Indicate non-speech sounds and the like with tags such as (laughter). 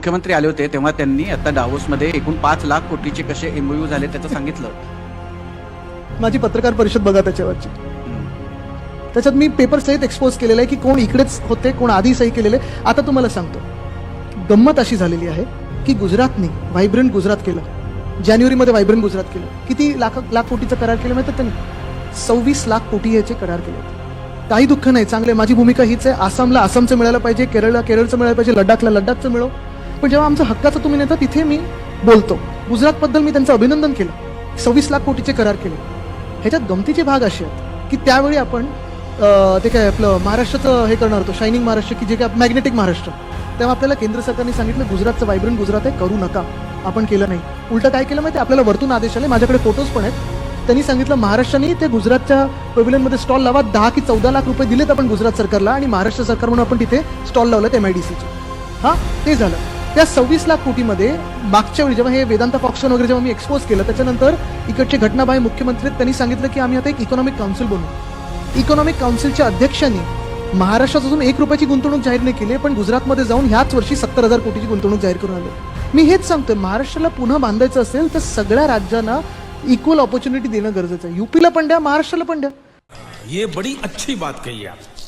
मुख्यमंत्री आले होते तेव्हा त्यांनी आता डावोसमध्ये एकूण पाच लाख कोटीचे कसे एमओयू झाले त्याचं (laughs) सांगितलं. माझी पत्रकार परिषद बघा त्याच्यावरची. त्याच्यात मी पेपर सहित एक्सपोज केलेलं आहे की कोण इकडेच होते कोण आधी सही केलेले. आता तुम्हाला सांगतो. गंमत अशी झालेली आहे की गुजरातने व्हायब्रंट गुजरात केलं. जानेवारीमध्ये व्हायब्रंट गुजरात केलं. किती लाख लाख कोटीचा करार केलं माहिती त्यांनी? सव्वीस लाख कोटी याचे करार केले काही दुःख नाही. चांगले माझी भूमिका हीच आहे. आसामला आसामचं मिळायला पाहिजे केरळला केरळचं मिळायला पाहिजे लडाखला लडाखचं मिळव पण जेव्हा आमचं हक्काचं तुम्ही नेता तिथे मी बोलतो. गुजरातबद्दल मी त्यांचं अभिनंदन केलं. सव्वीस लाख कोटीचे करार केले. ह्याच्यात गमतीचे भाग असे आहेत की त्यावेळी आपण ते काय आपलं महाराष्ट्राचं हे करणार होतो शायनिंग महाराष्ट्र की जे काय मॅग्नेटिक महाराष्ट्र. तेव्हा आपल्याला केंद्र सरकारने सांगितलं गुजरातचं व्हायब्रंट गुजरात आहे करू नका. आपण केलं नाही. उलटं काय केलं माहिती आपल्याला वरतून आदेश आले. माझ्याकडे फोटोज पण आहेत. त्यांनी सांगितलं महाराष्ट्राने ते गुजरातच्या पॅव्हिलियनमध्ये स्टॉल लावा. दहा की चौदा लाख रुपये दिलेत आपण गुजरात सरकारला आणि महाराष्ट्र सरकार म्हणून आपण तिथे स्टॉल लावलं एम आय डी सीचे हा ते झालं. त्या सव्वीस लाख कोटीमध्ये मागच्या वेळी जेव्हा हे वेदांत फॉक्शन वगैरे जेव्हा मी एक्सपोज केलं त्याच्यानंतर इकडचे घटनाबाई मुख्यमंत्री त्यांनी सांगितलं की आम्ही आता एक इकॉनॉमिक काउन्सिल बनवू इकॉनॉमिक काउन्सिलच्या अध्यक्षांनी महाराष्ट्रात अजून एक रुपयाची गुंतवणूक जाहीर नाही केली पण गुजरातमध्ये जाऊन ह्याच वर्षी सत्तर हजार कोटीची गुंतवणूक जाहीर करून आले. मी हेच सांगतोय महाराष्ट्राला पुन्हा बांधायचं असेल तर सगळ्या राज्यांना इक्वल ऑपॉर्च्युनिटी देणं गरजेचं आहे. युपीला पण द्या महाराष्ट्राला पण द्या. ये बड़ी अच्छी बात कही आप.